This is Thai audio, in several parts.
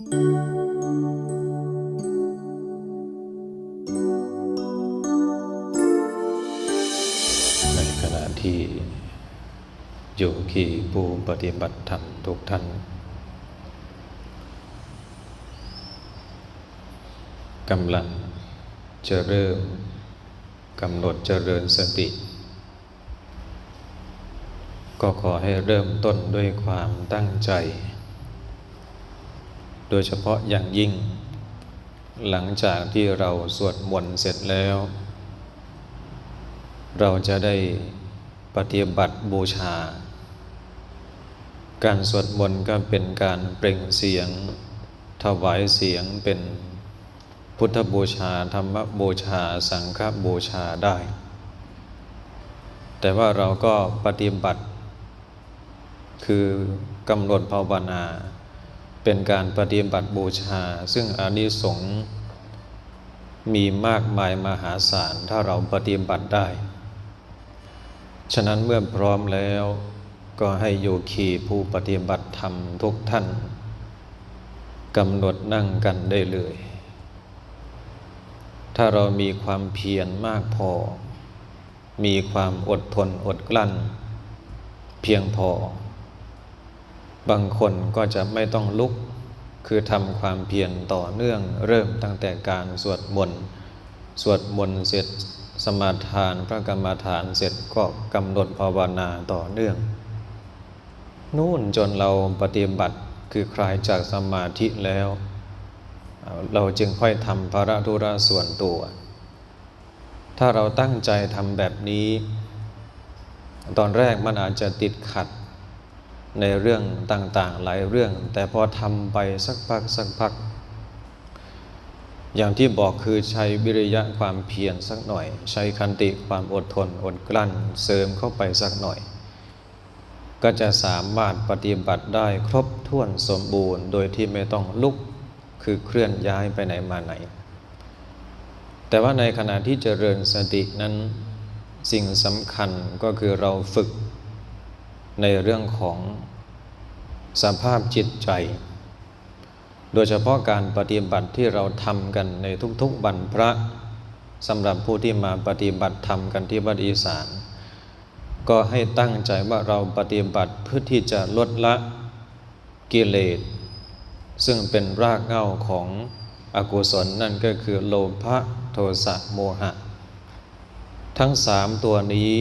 ในขณะที่โยคีผู้ปฏิบัติธรรมทุกท่านกำลังจะเริ่มกำหนดเจริญสติ ก็ขอให้เริ่มต้นด้วยความตั้งใจ โดยเฉพาะอย่างยิ่ง หลังจากที่เราสวดมนต์เสร็จแล้ว เราจะได้ปฏิบัติบูชา การสวดมนต์ก็เป็นการเปล่งเสียง ถวายเสียงเป็นพุทธบูชา ธรรมบูชา สังฆบูชาได้ แต่ว่าเราก็ปฏิบัติ คือกำหนดภาวนา เป็นการปฏิบัติบูชา ซึ่งอานิสงส์มีมากมายมหาศาลถ้าเราปฏิบัติได้ ฉะนั้นเมื่อพร้อมแล้วก็ให้โยคีผู้ปฏิบัติธรรมทุกท่านกำหนดนั่งกันได้เลย ถ้าเรามีความเพียรมากพอ มีความอดทนอดกลั้น เพียงพอ บางคนก็จะไม่ต้องลุก คือทำความเพียรต่อเนื่องเริ่มตั้งแต่การสวดมนต์สวดมนต์เสร็จสมาทานพระกรรมฐานเสร็จก็กำหนดภาวนาต่อเนื่อง นู่นจนเราปฏิบัติคือคลายจากสมาธิแล้ว เราจึงค่อยทำภาระธุระส่วนตัว ถ้าเราตั้งใจทำแบบนี้ ตอนแรกมันอาจจะติดขัด ในเรื่องต่างๆ หลายเรื่อง แต่พอทำไปสักพักสักพัก อย่างที่บอกคือใช้วิริยะความเพียรสักหน่อย ใช้คันติความอดทนอดกลั้นเสริมเข้าไปสักหน่อย ก็จะสามารถปฏิบัติได้ครบถ้วนสมบูรณ์ โดยที่ไม่ต้องลุกคือเคลื่อนย้ายไปไหนมาไหน แต่ว่าในขณะที่เจริญสตินั้นสิ่งสำคัญก็คือเราฝึก ในเรื่องของสภาพจิตใจ โดยเฉพาะการปฏิบัติที่เราทำกันในทุกๆวันพระสำหรับผู้ที่มาปฏิบัติธรรมกันที่วัดอีสาน ก็ให้ตั้งใจว่าเราปฏิบัติเพื่อที่จะลดละกิเลส ซึ่งเป็นรากเหง้าของอกุศลนั่นก็คือโลภะโทสะโมหะ ทั้งสามตัวนี้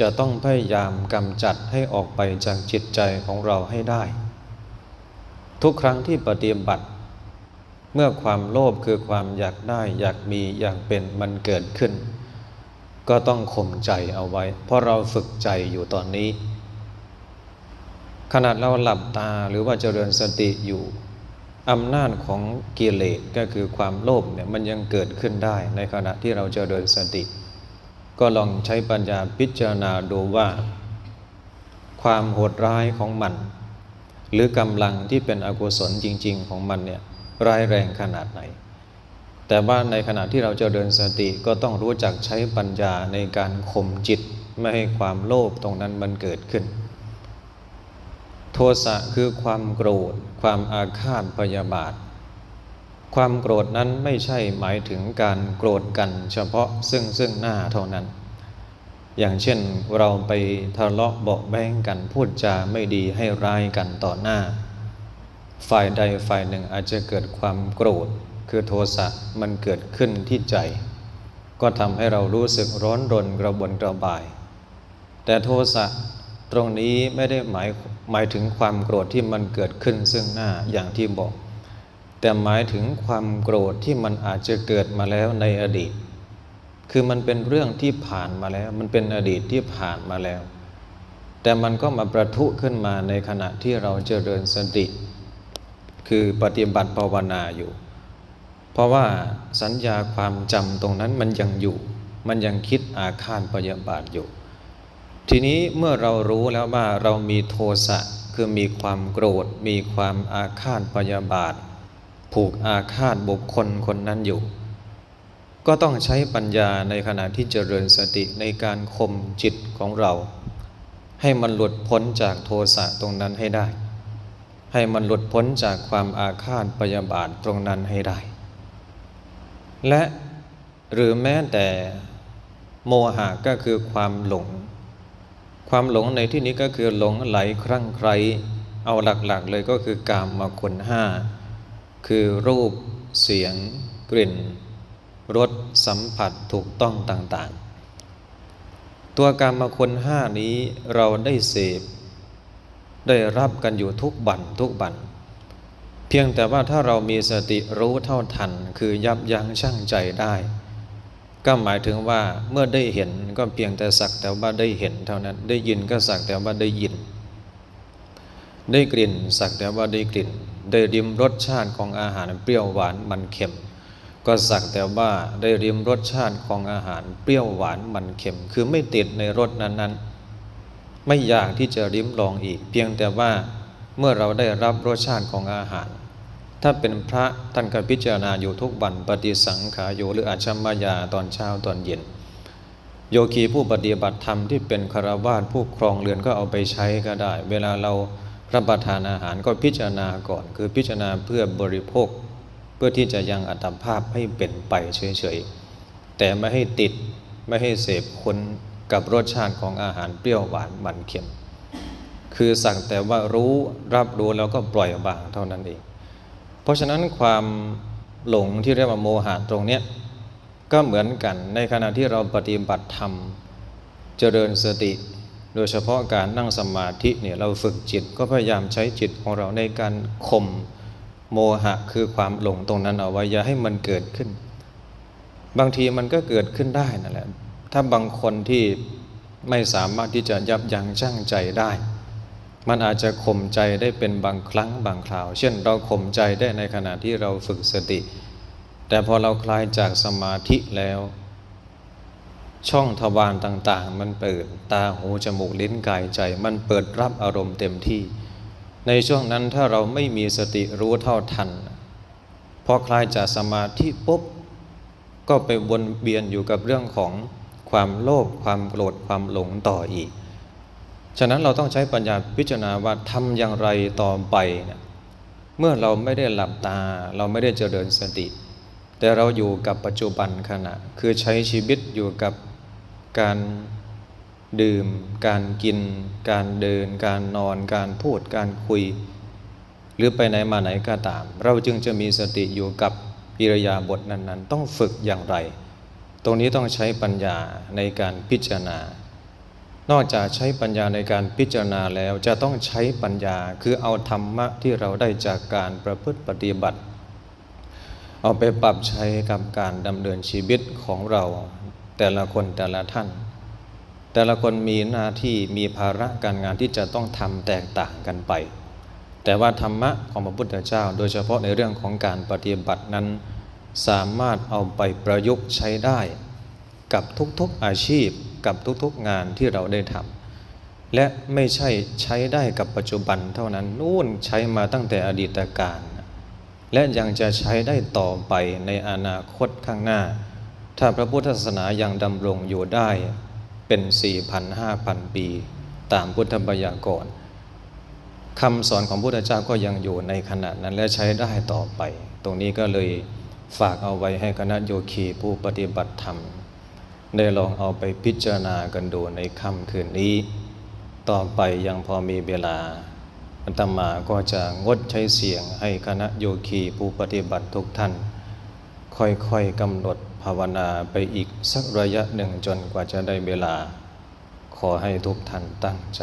จะต้องพยายามกำจัดให้ออกไปจากจิตใจของเราให้ได้ ทุกครั้งที่ปฏิบัติ เมื่อความโลภคือความอยากได้อยากมีอยากเป็นมันเกิดขึ้น ก็ต้องข่มใจเอาไว้ เพราะเราฝึกใจอยู่ตอนนี้ ขนาดเราหลับตาหรือว่าเจริญสติอยู่อำนาจของกิเลสก็คือความโลภเนี่ยมันยังเกิดขึ้นได้ในขณะที่เราเจริญสติ ก็ลองใช้ปัญญาพิจารณาดูว่า ความโหดร้ายของมัน หรือกำลังที่เป็นอกุศลจริง ๆ ของมันเนี่ยร้ายแรงขนาดไหน แต่ว่าในขณะที่เราจเจริญสติก็ต้องรู้จักใช้ปัญญาในการข่มจิต ไม่ให้ความโลภตรงนั้นมันเกิดขึ้น โทสะคือความโกรธ ความอาฆาตพยาบาท ความโกรธนั้นไม่ใช่หมายถึงการโกรธกันเฉพาะซึ่งซึ่งหน้าเท่านั้น อย่างเช่นเราไปทะเลาะเบาแบงกันพูดจาไม่ดีให้ร้ายกันต่อหน้า ฝ่ายใดฝ่ายหนึ่งอาจจะเกิดความโกรธ คือโทสะมันเกิดขึ้นที่ใจ ก็ทำให้เรารู้สึกร้อนรนกระบวนกระบาย แต่โทสะตรงนี้ไม่ได้หมายหมายถึงความโกรธที่มันเกิดขึ้นซึ่งหน้าอย่างที่บอก แต่หมายถึงความโกรธที่มันอาจจะเกิดมาแล้วในอดีต คือมันเป็นเรื่องที่ผ่านมาแล้ว มันเป็นอดีตที่ผ่านมาแล้ว แต่มันก็มาประทุขึ้นมาในขณะที่เราเจริญสติ คือปฏิบัติภาวนาอยู่ เพราะว่าสัญญาความจำตรงนั้นมันยังอยู่ มันยังคิดอาฆาตพยาบาทอยู่ ทีนี้เมื่อเรารู้แล้วว่าเรามีโทสะคือมีความโกรธ มีความอาฆาตพยาบาท ผูกอาฆาตบุคคลคนนั้นอยู่ ก็ต้องใช้ปัญญาในขณะที่เจริญสติในการข่มจิตของเรา ให้มันหลุดพ้นจากโทสะตรงนั้นให้ได้ ให้มันหลุดพ้นจากความอาฆาตพยาบาทตรงนั้นให้ได้ และหรือแม้แต่โมหะก็คือความหลง ความหลงในที่นี้ก็คือหลงไหลครั่งไคร เอาหลักๆเลยก็คือกามมาคุณห้า คือรูปเสียง กลิ่นรสสัมผัสถูกต้องต่างๆ ตัวกรรมคุณห้านี้เราได้เสพ ได้รับกันอยู่ทุกบันทุกบัน เพียงแต่ว่าถ้าเรามีสติรู้เท่าทัน คือยับยั้งชั่งใจได้ ก็หมายถึงว่าเมื่อได้เห็นก็เพียงแต่สักแต่ว่าได้เห็นเท่านั้น ได้ยินก็สักแต่ว่าได้ยิน ได้กลิ่นสักแต่ว่าได้กลิ่น ได้ริมรสชาติของอาหารเปรี้ยวหวานมันเค็ม ก็สักแต่ว่าได้ริมรสชาติของอาหารเปรี้ยวหวานมันเค็ม คือไม่ติดในรสนั้นๆ ไม่อยากที่จะริมลองอีก เพียงแต่ว่าเมื่อเราได้รับรสชาติของอาหาร ถ้าเป็นพระท่านก็พิจารณาอยู่ทุกวันปฏิสังขาโยหรืออาชมายาตอนเช้าตอนเย็นโยคีผู้ปฏิบัติธรรมที่เป็นคารวาสผู้ครองเรือนก็เอาไปใช้ก็ได้ เวลาเรา รับประทานอาหารก็พิจารณาก่อน คือพิจารณาเพื่อบริโภค เพื่อที่จะยังอัตภาพให้เป็นไปเฉยๆ แต่ไม่ให้ติดไม่ให้เสพคนกับรสชาติของอาหารเปรี้ยวหวานมันเค็ม คือสั่งแต่ว่ารู้รับรู้แล้วก็ปล่อยวางเท่านั้นเอง เพราะฉะนั้นความหลงที่เรียกว่าโมหะตรงเนี้ยก็เหมือนกันในขณะที่เราปฏิบัติธรรมเจริญสติ โดยเฉพาะการนั่งสมาธิเนี่ยเราฝึกจิตก็พยายามใช้จิตของเราในการข่มโมหะคือความหลงตรงนั้นเอาไว้อย่าให้มันเกิดขึ้น บางทีมันก็เกิดขึ้นได้นั่นแหละถ้าบางคนที่ไม่สามารถที่จะยับยั้งชั่งใจได้ มันอาจจะข่มใจได้เป็นบางครั้งบางคราว เช่นเราข่มใจได้ในขณะที่เราฝึกสติ แต่พอเราคลายจากสมาธิแล้ว ช่องทวารต่างๆ มันเปิดตาหูจมูกลิ้นกายใจ มันเปิดรับอารมณ์เต็มที่ ในช่วงนั้นถ้าเราไม่มีสติรู้เท่าทัน พอคลายจากสมาธิปุ๊บ ก็ไปวนเวียนอยู่กับเรื่องของความโลภความโกรธความหลงต่ออีก ฉะนั้นเราต้องใช้ปัญญาพิจารณาว่าทำอย่างไรต่อไปเนี่ยเมื่อเราไม่ได้หลับตา เราไม่ได้เจริญสติ แต่เราอยู่กับปัจจุบันขณะ คือใช้ชีวิตอยู่กับ การดื่ม การกิน การเดิน การนอน การพูด การคุย หรือไปไหนมาไหนก็ตาม เราจึงจะมีสติอยู่กับอิรยาบทนั้นๆ ต้องฝึกอย่างไร ตรงนี้ต้องใช้ปัญญาในการพิจารณา นอกจากใช้ปัญญาในการพิจารณาแล้วจะต้องใช้ปัญญาคือเอาธรรมะที่เราได้จากการประพฤติปฏิบัติ เอาไปปรับใช้กับการดำเนินชีวิตของเรา แต่ละคนแต่ละท่าน แต่ละคนมีหน้าที่มีภาระการงานที่จะต้องทำแตกต่างกันไป แต่ว่าธรรมะของพระพุทธเจ้า โดยเฉพาะในเรื่องของการปฏิบัตินั้น สามารถเอาไปประยุกต์ใช้ได้ กับทุกๆอาชีพ กับทุกๆงานที่เราได้ทำและไม่ใช่ใช้ได้กับปัจจุบันเท่านั้นนู่นใช้มาตั้งแต่อดีตการและยังจะใช้ได้ต่อไปในอนาคตข้างหน้า ถ้าพระพุทธศาสนายังดำรงอยู่ได้เป็น 4 0 0 0 5,000 ปี ตามพุทธบัญญัติก่อนคำสอนของพุทธเจ้าก็ยังอยู่ในขณะนั้นและใช้ได้ต่อไป ตรงนี้ก็เลยฝากเอาไว้ให้คณะโยคีผู้ปฏิบัติธรรม ได้ลองเอาไปพิจารณากันดูในค่ำคืนนี้ ต่อไปยังพอมีเวลาอัตมาก็จะงดใช้เสียงให้คณะโยคีผู้ปฏิบัติทุกท่าน ค่อยๆกำหนดาวนาไปอีกสักระยะหนึ่งจนกว่าจะได้เวลา ขอให้ทุกท่านตั้งใจ